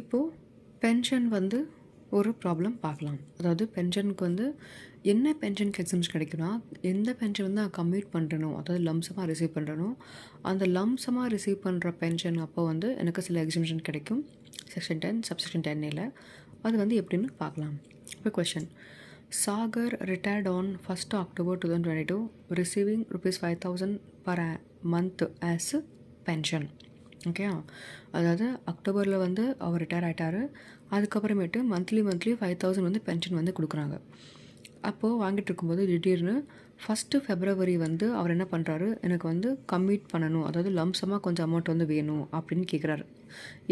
இப்போது பென்ஷன் வந்து ஒரு ப்ராப்ளம் பார்க்கலாம். அதாவது பென்ஷனுக்கு வந்து என்ன பென்ஷனுக்கு எக்ஸம்ஸ் கிடைக்குன்னா எந்த பென்ஷன் வந்து நான் கம்யூட் பண்ணுறனோ அதாவது லம்சமாக ரிசீவ் பண்ணுறனோ அந்த லம்சமாக ரிசீவ் பண்ணுற பென்ஷன் அப்போ வந்து எனக்கு சில எக்ஸம்ஷன் கிடைக்கும். செக்ஷன் டென் சப்செக்ஷன் டென்னில் அது வந்து எப்படின்னு பார்க்கலாம். இப்போ question Sagar retired on first October two thousand twenty two receiving rupees five thousand per month as pension okay அதாவது அக்டோபரில் வந்து அவர் ரிட்டையர் ஆகிட்டார் அதுக்கப்புறமேட்டு மந்த்லி மந்த்லி ஃபைவ் தௌசண்ட் வந்து பென்ஷன் வந்து கொடுக்குறாங்க. அப்போது வாங்கிட்டு இருக்கும்போது திடீர்னு ஃபஸ்ட்டு ஃபெப்ரவரி வந்து அவர் என்ன பண்ணுறாரு எனக்கு வந்து கம்மிட் பண்ணணும். அதாவது லம்சமாக கொஞ்சம் அமௌண்ட் வந்து வேணும் அப்படின்னு கேட்குறாரு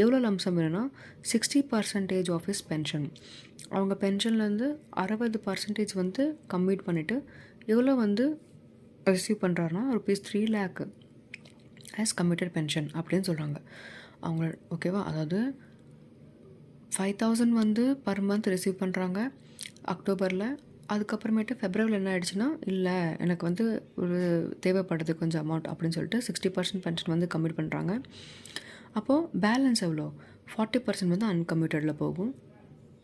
எவ்வளோ லம்சம் வேணும்னா sixty percentage of is pension அவங்க பென்ஷன்லேருந்து அறுபது பர்சன்டேஜ் வந்து கம்மிட் பண்ணிவிட்டு எவ்வளோ வந்து receive பண்ணுறாருனா rupees three lakh as commuted pension அப்படின்னு சொல்கிறாங்க அவங்க ஓகேவா அதாவது ஃபைவ் தௌசண்ட் வந்து பர் மந்த் ரிசீவ் பண்ணுறாங்க அக்டோபரில் அதுக்கப்புறமேட்டு ஃபெப்ரவரியில் என்ன ஆகிடுச்சுன்னா இல்லை எனக்கு வந்து ஒரு தேவைப்படுது கொஞ்சம் அமௌண்ட் அப்படின்னு சொல்லிட்டு சிக்ஸ்டி பர்சன்ட் பென்ஷன் வந்து கம்மிட் பண்ணுறாங்க அப்போது பேலன்ஸ் எவ்வளோ? ஃபார்ட்டி பர்சன்ட் வந்து அன்கம்யூட்டடில் போகும்.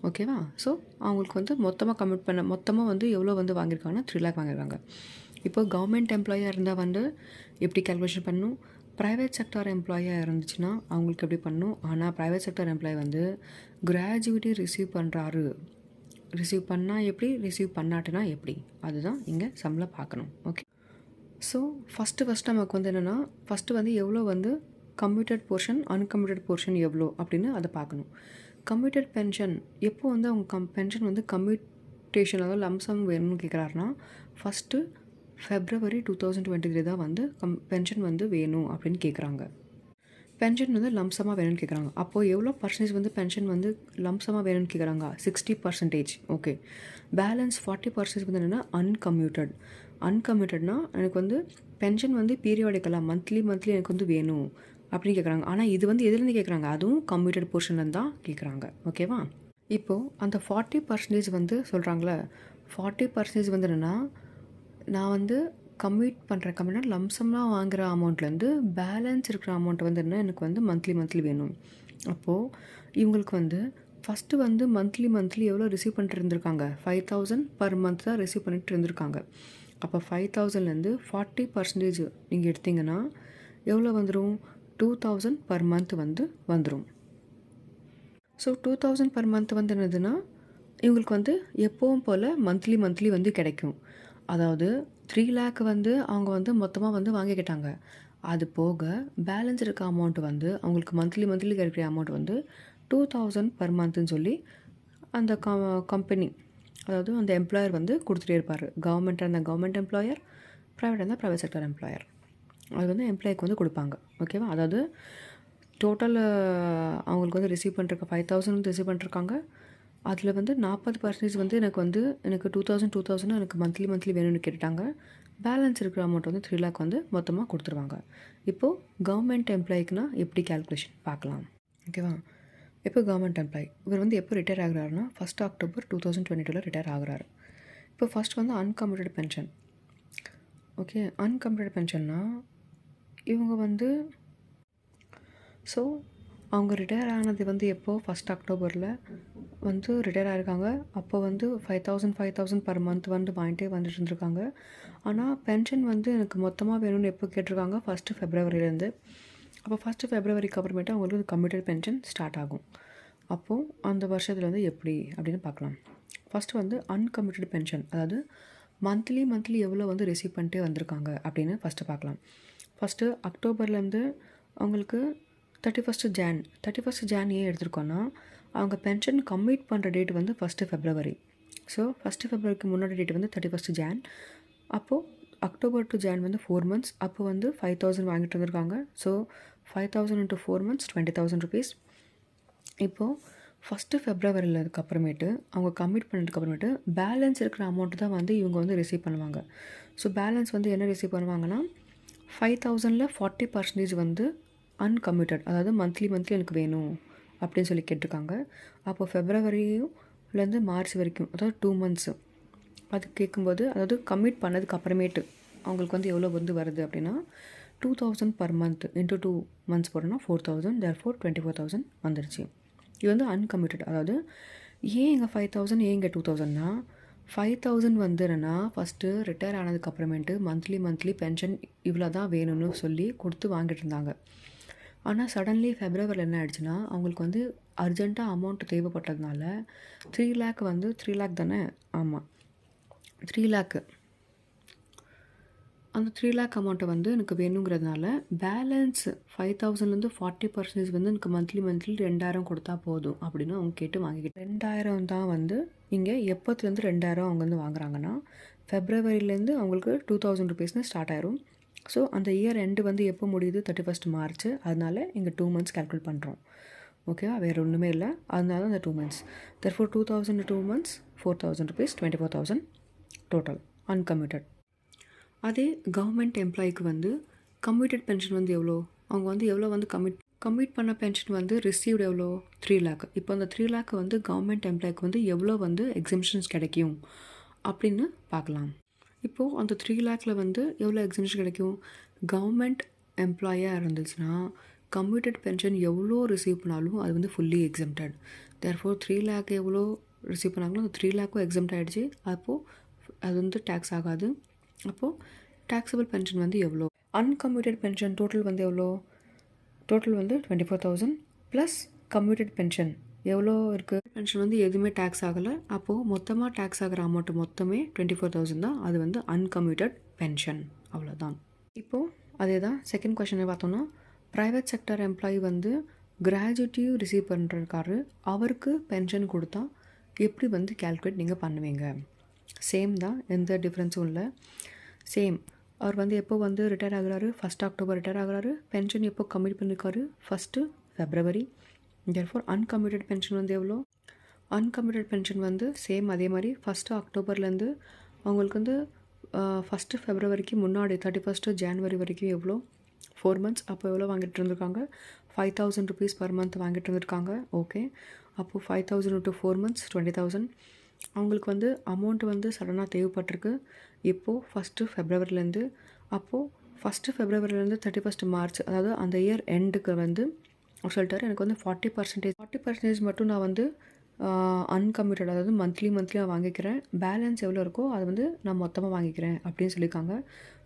ஓகேவா ஸோ அவங்களுக்கு வந்து மொத்தமாக கம்மிட் பண்ண மொத்தமாக வந்து எவ்வளோ வந்து வாங்கியிருக்காங்கன்னா த்ரீ லேக் வாங்கியிருக்காங்க. இப்போ கவர்மெண்ட் எம்ப்ளாயாக இருந்தால் வந்து எப்படி கேல்குலேஷன் பண்ணணும்? ப்ரைவேட் செக்டார் எம்ப்ளாயாக இருந்துச்சுன்னா அவங்களுக்கு எப்படி பண்ணணும்? ஆனால் ப்ரைவேட் செக்டார் எம்ப்ளாயி வந்து கிராஜுவிட்டி ரிசீவ் பண்ணுறாரு ரிசீவ் பண்ணால் எப்படி? ரிசீவ் பண்ணாட்டினா எப்படி? அதுதான் இங்கே சம்மில் பார்க்கணும். ஓகே ஸோ ஃபஸ்ட்டு ஃபஸ்ட்டு நமக்கு வந்து என்னென்னா ஃபஸ்ட்டு வந்து எவ்வளோ வந்து கம்ப்யூட்டட் போர்ஷன் அன்கம்ப்யூட்டட் போர்ஷன் எவ்வளோ அப்படின்னு அதை பார்க்கணும். கம்ப்யூட்டட் பென்ஷன் எப்போ வந்து அவங்க கம் பென்ஷன் வந்து கம்ப்யூட்டேஷன் அதாவது லம்சம் வேணும்னு கேட்குறாருன்னா first February two thousand twenty three தான் வந்து கம் பென்ஷன் வந்து வேணும் அப்படின்னு கேட்குறாங்க பென்ஷன் வந்து லம்சமாக வேணும்னு கேட்குறாங்க அப்போது எவ்வளோ பர்சன்டேஜ் வந்து பென்ஷன் வந்து லம்சமாக வேணும்னு கேட்குறாங்க sixty percentage okay balance forty percentage வந்து என்னென்னா அன்கம்யூட்டட் அன்கம்யூட்டட்னா எனக்கு வந்து பென்ஷன் வந்து பீரியாடிக்கலாம் மந்த்லி மந்த்லி எனக்கு வந்து வேணும் அப்படின்னு கேட்குறாங்க ஆனால் இது வந்து எதுலேருந்து கேட்குறாங்க அதுவும் கம்ப்யூட்டட் போர்ஷன்லேருந்து தான் கேட்குறாங்க ஓகேவா இப்போது அந்த ஃபார்ட்டி பர்சன்டேஜ் வந்து சொல்கிறாங்களே ஃபார்ட்டி பர்சன்டேஜ் வந்து என்னென்னா நான் வந்து கம்மிட் பண்ணுற கம்மிட்னா லம்சம்லாம் வாங்குகிற அமௌண்ட்லேருந்து பேலன்ஸ் இருக்கிற அமௌண்ட் வந்து என்ன எனக்கு வந்து மந்த்லி மந்த்லி வேணும். அப்போது இவங்களுக்கு வந்து ஃபஸ்ட்டு வந்து மந்த்லி மந்த்லி எவ்வளோ ரிசீவ் பண்ணிட்டு இருந்திருக்காங்க? ஃபைவ் தௌசண்ட் பர் மந்த் தான் ரிசீவ் பண்ணிட்டு இருந்திருக்காங்க. அப்போ ஃபைவ் தௌசண்ட்லேருந்து ஃபார்ட்டி பர்சன்டேஜ் நீங்கள் எடுத்திங்கன்னா எவ்வளோ வந்துடும் டூ தௌசண்ட் பர் மந்த் வந்து வந்துடும் so two thousand per month வந்து என்னதுன்னா இவங்களுக்கு வந்து எப்போவும் போல் மந்த்லி மந்த்லி வந்து கிடைக்கும். அதாவது த்ரீ லேக் வந்து அவங்க வந்து மொத்தமாக வந்து வாங்கிக்கிட்டாங்க. அது போக பேலன்ஸ் இருக்க அமௌண்ட் வந்து அவங்களுக்கு மந்த்லி மந்த்லி கிடைக்கிற அமௌண்ட் வந்து டூ தௌசண்ட் பர் மந்த்துன்னு சொல்லி அந்த க கம்பெனி அதாவது அந்த எம்ப்ளாயர் வந்து கொடுத்துட்டே இருப்பார். கவர்மெண்ட் இருந்தால் கவர்மெண்ட் எம்ப்ளாயர் ப்ரைவேட் இருந்தால் ப்ரைவேட் செக்டர் எம்ப்ளாயர் அது வந்து எம்ப்ளாய்க்கு வந்து கொடுப்பாங்க. ஓகேவா அதாவது டோட்டல் அவங்களுக்கு வந்து ரிசீவ் பண்ணுறக்க ஃபைவ் தௌசண்ட் வந்து ரிசீவ் பண்ணிருக்காங்க அதில் வந்து நாற்பது பர்சன்டேஜ் வந்து எனக்கு வந்து எனக்கு டூ தௌசண்ட் டூ தௌசண்ட் எனக்கு மந்த்லி மந்த்லி வேணும்னு கேட்டுட்டாங்க. பேலன்ஸ் இருக்கிற அமௌண்ட் வந்து த்ரீ லேக் வந்து மொத்தமாக கொடுத்துருவாங்க. இப்போது கவர்மெண்ட் எம்ப்ளாய்க்குனா எப்படி கேல்குலேஷன் பார்க்கலாம். ஓகேவா இப்போ கவர்மெண்ட் எம்ப்ளாய் இவர் வந்து எப்போ retire ஆகிறாருன்னா first October two thousand twenty டூவில் ரிட்டையர் ஆகுறாரு. இப்போ ஃபஸ்ட் வந்து அன்கம்ப்யூட்டட் பென்ஷன் ஓகே அன்கம்ப்யூட்டட் பென்ஷன்னா இவங்க வந்து ஸோ அவங்க ரிட்டையர் ஆனது வந்து எப்போது ஃபஸ்ட் அக்டோபரில் வந்து ரிட்டையர் ஆகிருக்காங்க அப்போ வந்து five thousand five thousand per month வந்து வாங்கிட்டே வந்துட்டு இருந்திருக்காங்க. ஆனால் பென்ஷன் வந்து எனக்கு மொத்தமாக வேணும்னு எப்போ கேட்டிருக்காங்க? ஃபஸ்ட்டு ஃபெப்ரவரியிலேருந்து அப்போ ஃபஸ்ட்டு ஃபெப்ரவரிக்கு அப்புறமேட்டு அவங்களுக்கு கம்ப்யூட்டர் பென்ஷன் ஸ்டார்ட் ஆகும். அப்போது அந்த வருஷத்தில் வந்து எப்படி அப்படின்னு பார்க்கலாம். ஃபஸ்ட்டு வந்து அன்கம்ப்யூட்டட் பென்ஷன் அதாவது மந்த்லி மந்த்லி எவ்வளோ வந்து ரிசீவ் பண்ணிட்டே வந்திருக்காங்க அப்படின்னு ஃபஸ்ட்டு பார்க்கலாம். ஃபஸ்ட்டு அக்டோபர்லேருந்து அவங்களுக்கு thirty first Jan thirty first Jan ஏன் எடுத்திருக்கோன்னா அவங்க பென்ஷன் கம்மிட் பண்ணுற டேட் வந்து ஃபஸ்ட்டு ஃபெப்ரவரி ஸோ ஃபஸ்ட்டு ஃபெப்ரவரிக்கு முன்னாடி டேட் வந்து தேர்ட்டி ஃபஸ்ட்டு ஜான் அப்போது அக்டோபர் டு ஜான் வந்து ஃபோர் மந்த்ஸ் அப்போ வந்து ஃபைவ் தௌசண்ட் வாங்கிட்டு வந்திருக்காங்க. So five thousand into four months twenty thousand rupees இப்போது ஃபஸ்ட்டு ஃபெப்ரவரியில் அதுக்கப்புறமேட்டு அவங்க கம்மிட் பண்ணதுக்கப்புறமேட்டு பேலன்ஸ் இருக்கிற அமௌண்ட் தான் வந்து இவங்க வந்து ரிசீவ் பண்ணுவாங்க. ஸோ பேலன்ஸ் வந்து என்ன ரிசீவ் பண்ணுவாங்கன்னா ஃபைவ் தௌசண்டில் ஃபார்ட்டி பர்சன்டேஜ் வந்து அன்கம்யூட்டட் அதாவது மந்த்லி மந்த்லி எனக்கு வேணும் அப்படின்னு சொல்லி கேட்டிருக்காங்க. அப்போ ஃபெப்ரவரியிலேருந்து மார்ச் வரைக்கும் அதாவது டூ மந்த்ஸு அது கேட்கும்போது அதாவது கம்மிட் பண்ணதுக்கு அப்புறமேட்டு அவங்களுக்கு வந்து எவ்வளோ வந்து வருது அப்படின்னா two thousand per month into two months போட்டோன்னா four thousand there four twenty four thousand வந்துருச்சு. இது வந்து அன்கமிட்டட் அதாவது ஏன் எங்கள் ஃபைவ் தௌசண்ட் ஏன் இங்கே டூ தௌசண்ட்னா ஃபைவ் தௌசண்ட் வந்துருன்னா ஃபஸ்ட்டு ரிட்டையர் ஆனதுக்கப்புறமேட்டு மந்த்லி மந்த்லி பென்ஷன் இவ்வளோ தான் வேணும்னு சொல்லி கொடுத்து வாங்கிட்டு இருந்தாங்க. ஆனால் சடன்லி ஃபெப்ரவரியில் என்ன ஆயிடுச்சுன்னா அவங்களுக்கு வந்து அர்ஜென்ட்டாக அமௌண்ட் தேவைப்பட்டதுனால த்ரீ லேக் வந்து த்ரீ லேக் தானே? ஆமாம் த்ரீ லேக்கு அந்த த்ரீ லேக் அமௌண்ட்டை வந்து எனக்கு வேணுங்கிறதுனால பேலன்ஸ் ஃபைவ் தௌசண்ட்லேருந்து ஃபார்ட்டி பர்சன்டேஜ் வந்து எனக்கு மந்த்லி மந்த்லி ரெண்டாயிரம் கொடுத்தா போதும் அப்படின்னு அவங்க கேட்டு வாங்கிக்கிட்டு ரெண்டாயிரம் தான் வந்து இங்கே எப்போத்துலேருந்து ரெண்டாயிரம் அவங்க வந்து வாங்குறாங்கன்னா ஃபெப்ரவரியிலேருந்து அவங்களுக்கு டூ தௌசண்ட் ருபீஸ்னு ஸ்டார்ட் ஆயிரும். ஸோ அந்த இயர் எண்டு வந்து எப்போ முடியுது? தேர்ட்டி ஃபஸ்ட் மார்ச் அதனால இங்கே டூ மந்த்ஸ் கேல்குலேட் பண்ணுறோம் ஓகேவா வேறு ஒன்றுமே இல்லை. அதனால அந்த two months therefore two thousand two months four thousand rupees twenty four thousand total uncommuted அதே கவர்மெண்ட் எம்ப்ளாய்க்கு வந்து கம்யூட்டட் பென்ஷன் வந்து எவ்வளோ அவங்க வந்து எவ்வளோ வந்து கமிட் கம்மிட் பண்ண பென்ஷன் வந்து ரிசீவ்டு எவ்வளோ த்ரீ லேக் இப்போ அந்த த்ரீ லேக் வந்து கவர்மெண்ட் எம்ப்ளாய்க்கு வந்து எவ்வளோ வந்து எக்ஸிபிஷன்ஸ் கிடைக்கும்? அப்படின்னு பார்க்கலாம். இப்போது அந்த த்ரீ லேக்கில் வந்து எவ்வளோ எக்ஸம்ஷன் கிடைக்கும்? கவர்மெண்ட் எம்ப்ளாயாக இருந்துச்சுன்னா கம்யூட்டட் பென்ஷன் எவ்வளோ ரிசீவ் பண்ணாலும் அது வந்து fully exempted therefore three lakh எவ்வளோ ரிசீவ் பண்ணாங்களோ அந்த த்ரீ லேக்கும் எக்ஸம்ட் ஆகிடுச்சு அப்போது அது வந்து டேக்ஸ் ஆகாது. அப்போது டேக்ஸபிள் பென்ஷன் வந்து எவ்வளோ? அன்கம்யூட்டட் பென்ஷன் டோட்டல் வந்து எவ்வளோ? டோட்டல் வந்து twenty four thousand plus commuted pension எவ்வளோ இருக்குது பென்ஷன் வந்து எதுவுமே டேக்ஸ் ஆகலை. அப்போது மொத்தமாக டேக்ஸ் ஆகிற அமௌண்ட் மொத்தமே டுவெண்ட்டி ஃபோர் தௌசண்ட் தான். அது வந்து அன்கம்யூட்டட் பென்ஷன் அவ்வளோதான் இப்போது அதே தான் செகண்ட் கொஷனை பார்த்தோன்னா ப்ரைவேட் செக்டர் எம்ப்ளாயி வந்து கிராஜுவேட்டிவ் ரிசீவ் பண்ணுறக்காரு அவருக்கு பென்ஷன் கொடுத்தா எப்படி வந்து கேல்குலேட் நீங்கள் பண்ணுவீங்க? சேம் தான் எந்த டிஃப்ரென்ஸும் இல்லை. சேம் அவர் வந்து எப்போ வந்து ரிட்டையர் ஆகுறாரு? ஃபஸ்ட் அக்டோபர் ரிட்டையர் ஆகுறாரு. பென்ஷன் எப்போ கம்மிட் பண்ணியிருக்காரு first February therefore uncommuted pension வந்து எவ்வளோ? அன்கம்யூட்டட் பென்ஷன் வந்து சேம் அதே மாதிரி ஃபஸ்ட்டு அக்டோபர்லேருந்து அவங்களுக்கு வந்து ஃபஸ்ட்டு ஃபெப்ரவரிக்கு முன்னாடி தேர்ட்டி ஃபஸ்ட்டு ஜான்வரி வரைக்கும் எவ்வளோ? ஃபோர் மந்த்ஸ் அப்போ எவ்வளோ வாங்கிட்டு இருந்திருக்காங்க? Five thousand rupees per month வாங்கிட்டு இருந்திருக்காங்க. ஓகே அப்போது five thousand to four months twenty thousand அவங்களுக்கு வந்து அமௌண்ட் வந்து சடனாக தேவைப்பட்டிருக்கு. இப்போது ஃபஸ்ட்டு ஃபெப்ரவரிலேருந்து அப்போது ஃபஸ்ட்டு ஃபெப்ரவரிலேருந்து தேர்ட்டி ஃபஸ்ட் மார்ச் அதாவது அந்த இயர் எண்டுக்கு வந்து சொல்லிட்டாரு எனக்கு வந்து ஃபார்ட்டி பர்சன்டேஜ் ஃபார்ட்டி பர்சன்டேஜ் மட்டும் நான் வந்து அன்கம்யூட்டட் அதாவது மந்த்லி மந்த்லி நான் வாங்கிக்கிறேன். பேலன்ஸ் எவ்வளோ இருக்கோ அதை வந்து நான் மொத்தமாக வாங்கிக்கிறேன் அப்படின்னு சொல்லியிருக்காங்க.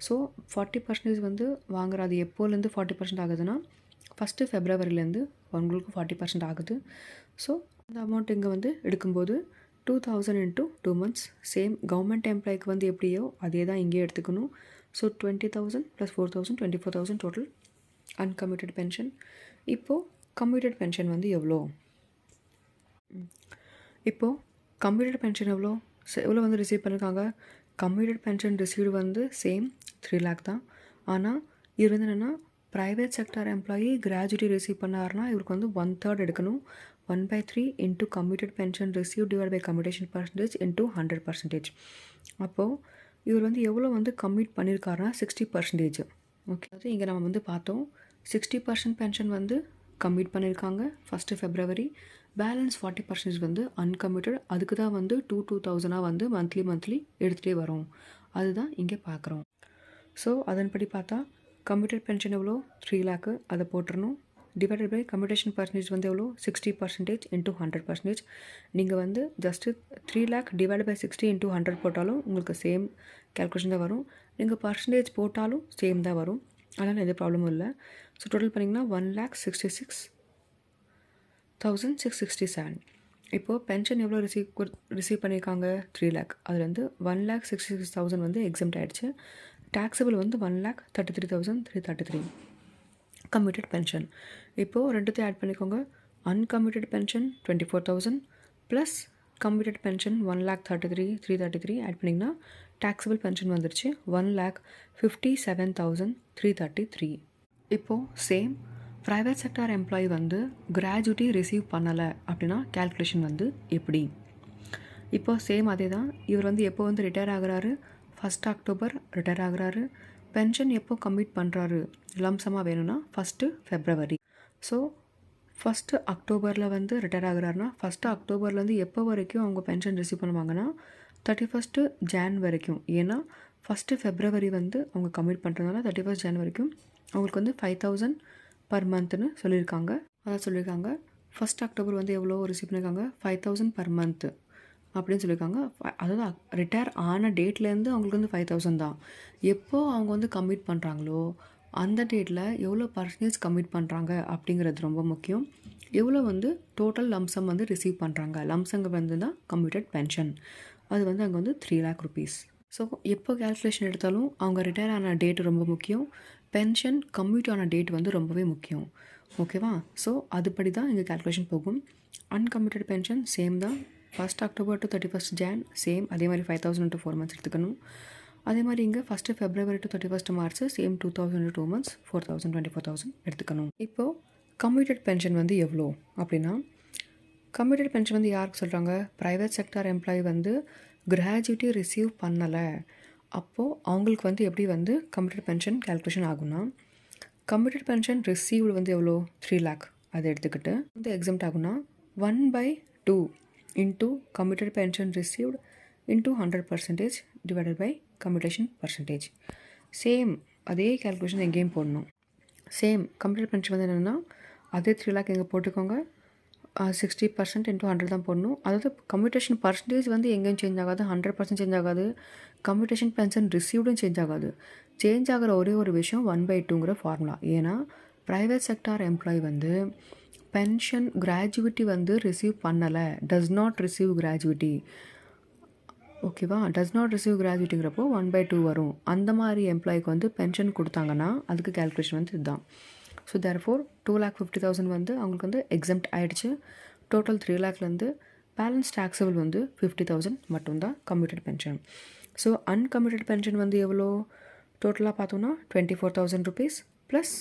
ஸோ ஃபார்ட்டி பர்சன்டேஜ் வந்து வாங்குற அது எப்போலேருந்து ஃபார்ட்டி பர்சன்ட் ஆகுதுன்னா ஃபஸ்ட்டு ஃபெப்ரவரிலேருந்து உங்களுக்கு ஃபார்ட்டி பர்சன்ட் ஆகுது. ஸோ அந்த அமௌண்ட் இங்கே வந்து எடுக்கும்போது two thousand into two months same government எம்ப்ளாய்க்கு வந்து எப்படியோ அதே தான் இங்கேயே எடுத்துக்கணும். So twenty thousand plus four thousand twenty four thousand total uncommuted pension இப்போது கம்யூட்டட் பென்ஷன் வந்து எவ்வளோ? இப்போது கம்யூட்டட் பென்ஷன் எவ்வளோ? எவ்வளோ வந்து ரிசீவ் பண்ணியிருக்காங்க கம்யூட்டட் பென்ஷன் ரிசீவ்டு வந்து சேம் த்ரீ லேக் தான். ஆனால் இது வந்து என்னென்னா private sector employee gratuity receive பண்ணாருன்னா இவருக்கு வந்து ஒன் தேர்ட் எடுக்கணும். One by three into commuted pension receive divide by commutation percentage into hundred percentage அப்போது இவர் வந்து எவ்வளோ வந்து கம்மிட் பண்ணியிருக்காருன்னா சிக்ஸ்டி பர்சன்டேஜ் ஓகே. அது இங்கே நம்ம வந்து பார்த்தோம் சிக்ஸ்டி பர்சன்ட் பென்ஷன் வந்து கம்மிட் பண்ணியிருக்காங்க first February balance forty percentage வந்து அன்கம்யூட்டட் அதுக்கு தான் வந்து டூ டூ தௌசண்டாக வந்து மந்த்லி மந்த்லி எடுத்துகிட்டே வரோம். அதுதான் இங்கே பார்க்குறோம். ஸோ அதன்படி பார்த்தா கம்ப்யூட்டர் பென்ஷன் எவ்வளோ? த்ரீ லேக்கு அதை போட்டுடணும் டிவைடட் பை கம்யூட்டேஷன் பர்சன்டேஜ் வந்து எவ்வளோ? Sixty percentage into hundred percentage நீங்கள் வந்து just three lakh divide by sixty into hundred போட்டாலும் உங்களுக்கு சேம் கேல்குலேஷன் தான் வரும். நீங்கள் பர்சன்டேஜ் போட்டாலும் சேம் தான் வரும். அதனால் எந்த ப்ராப்ளமும் இல்லை. ஸோ டோட்டல் பண்ணிங்கன்னா one lakh sixty six thousand six sixty seven இப்போது பென்ஷன் எவ்வளோ ரிசீவ் ரிசீவ் பண்ணியிருக்காங்க த்ரீ லேக் அதுலேருந்து one lakh sixty six thousand வந்து எக்ஸாம்ட் ஆகிடுச்சு டேக்ஸபிள் வந்து one lakh thirty three thousand three thirty three commuted pension இப்போது ரெண்டுத்தையும் ஆட் பண்ணிக்கோங்க. Uncommuted pension twenty four thousand plus commuted pension one lakh thirty three three thirty three add பண்ணிங்கன்னா taxable pension வந்துருச்சு. One lakh fifty seven thousand three thirty three இப்போது same private sector employee வந்து gratuity receive பண்ணலை அப்படின்னா calculation வந்து எப்படி? இப்போது same அதே தான் இவர் வந்து எப்போ வந்து ரிட்டையர் ஆகிறாரு? ஃபஸ்ட் அக்டோபர் ரிட்டையர் ஆகுறாரு. பென்ஷன் எப்போ கம்மிட் பண்ணுறாரு லம்சமாக வேணும்னா ஃபஸ்ட்டு ஃபெப்ரவரி ஸோ ஃபஸ்ட்டு அக்டோபரில் வந்து ரிட்டையர் ஆகிறாருன்னா ஃபஸ்ட்டு அக்டோபர்லேருந்து எப்போ வரைக்கும் அவங்க பென்ஷன் ரிசீவ் பண்ணுவாங்கன்னா தேர்ட்டி ஃபஸ்ட்டு ஜான் வரைக்கும். ஏன்னா ஃபஸ்ட்டு ஃபெப்ரவரி வந்து அவங்க கமிட் பண்ணுறதுனால தேர்ட்டி ஃபஸ்ட் ஜான் வரைக்கும் அவங்களுக்கு வந்து ஃபைவ் தௌசண்ட் பர் மந்த்னு சொல்லியிருக்காங்க. அதான் சொல்லியிருக்காங்க. ஃபஸ்ட் அக்டோபர் வந்து எவ்வளோ ரிசீவ் பண்ணியிருக்காங்க? ஃபைவ் தௌசண்ட் பர் மந்த்து அப்படின்னு சொல்லியிருக்காங்க. ஃப- அதாவது ரிட்டையர் ஆன டேட்லேருந்து அவங்களுக்கு வந்து ஃபைவ் தௌசண்ட் தான். எப்போ அவங்க வந்து கம்மிட் பண்ணுறாங்களோ அந்த டேட்டில் எவ்வளோ பர்சன்டேஜ் கம்மிட் பண்ணுறாங்க அப்படிங்கிறது ரொம்ப முக்கியம். எவ்வளோ வந்து டோட்டல் லம்சம் வந்து ரிசீவ் பண்ணுறாங்க லம்சங்க வந்து தான் கம்ப்யூட்டட் பென்ஷன் அது வந்து அங்கே வந்து த்ரீ லேக் ருபீஸ் ஸோ எப்போ கேல்குலேஷன் எடுத்தாலும் அவங்க ரிட்டையர் ஆன டேட் ரொம்ப முக்கியம். பென்ஷன் கம்யூட் ஆன டேட் வந்து ரொம்பவே முக்கியம். ஓகேவா ஸோ அதுபடி தான் இங்கே கேல்குலேஷன் போகும். அன்கம்யூட்டட் பென்ஷன் சேம் தான். First October to thirty first Jan same அதே மாதிரி five thousand to four months எடுத்துக்கணும். அதே மாதிரி இங்கே first February to thirty first March same two thousand two months four thousand twenty four thousand எடுத்துக்கணும். இப்போது commuted pension வந்து எவ்வளோ? அப்படின்னா கம்ப்யூட்டர் பென்ஷன் வந்து யாருக்கு சொல்கிறாங்க ப்ரைவேட் செக்டார் எம்ப்ளாயி வந்து கிராஜுவிட்டி ரிசீவ் பண்ணலை. அப்போது அவங்களுக்கு வந்து எப்படி வந்து கம்ப்யூட்டர் பென்ஷன் கேல்குலேஷன் ஆகும்னா கம்ப்யூட்டர் பென்ஷன் ரிசீவ்டு வந்து எவ்வளோ? த்ரீ லேக் அதை எடுத்துக்கிட்டு வந்து எக்ஸாம்ட் ஆகும்னா one by two into computer pension received into hundred percentage divided by computation percentage same அதே கால்குலேஷன் எங்கேயும் போடணும். சேம் கம்ப்யூட்டர் பென்ஷன் வந்து என்னென்னா அதே த்ரீ லேக் எங்கே போட்டுக்கோங்க. சிக்ஸ்டி பர்சன்ட் இன்ட்டு ஹண்ட்ரட் தான் போடணும். அதாவது கம்யூட்டேஷன் பர்சன்டேஜ் வந்து எங்கேயும் சேஞ்ச் ஆகாது ஹண்ட்ரட் பர்சன்ட் சேஞ்ச் ஆகாது. கம்யூட்டேஷன் பென்ஷன் ரிசீவ்டும் சேஞ்ச் ஆகாது. சேஞ்ச் ஆகிற ஒரே ஒரு விஷயம் ஒன் பை டூங்கிற ஃபார்முலா ஏன்னா ப்ரைவேட் செக்டார் எம்ப்ளாயி வந்து பென்ஷன் கிராஜுவிட்டி வந்து ரிசீவ் பண்ணலை. டஸ் நாட் ரிசீவ் கிராஜுவிட்டி ஓகேவா டஸ் நாட் ரிசீவ் கிராஜுவிட்டிங்கிறப்போ ஒன் பை டூ வரும். அந்த மாதிரி எம்ப்ளாய்க்கு வந்து பென்ஷன் கொடுத்தாங்கன்னா அதுக்கு கேல்குலேஷன் வந்து இதுதான். So therefore two lakh fifty thousand வந்து அவங்களுக்கு வந்து எக்ஸம்ட் ஆகிடுச்சு டோட்டல் த்ரீ லேக்லேருந்து பேலன்ஸ் டேக்ஸபிள் வந்து ஃபிஃப்டி தௌசண்ட் மட்டும்தான் commuted pension so uncommuted pension வந்து எவ்வளோ? டோட்டலாக பார்த்தோம்னா twenty four thousand rupees plus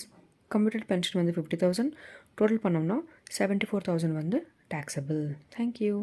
commuted pension வந்து ஃபிஃப்டி தௌசண்ட் டோட்டல் பண்ணோம்னா செவன்ட்டி ஃபோர் தௌசண்ட் வந்து டேக்ஸபிள் தேங்க்யூ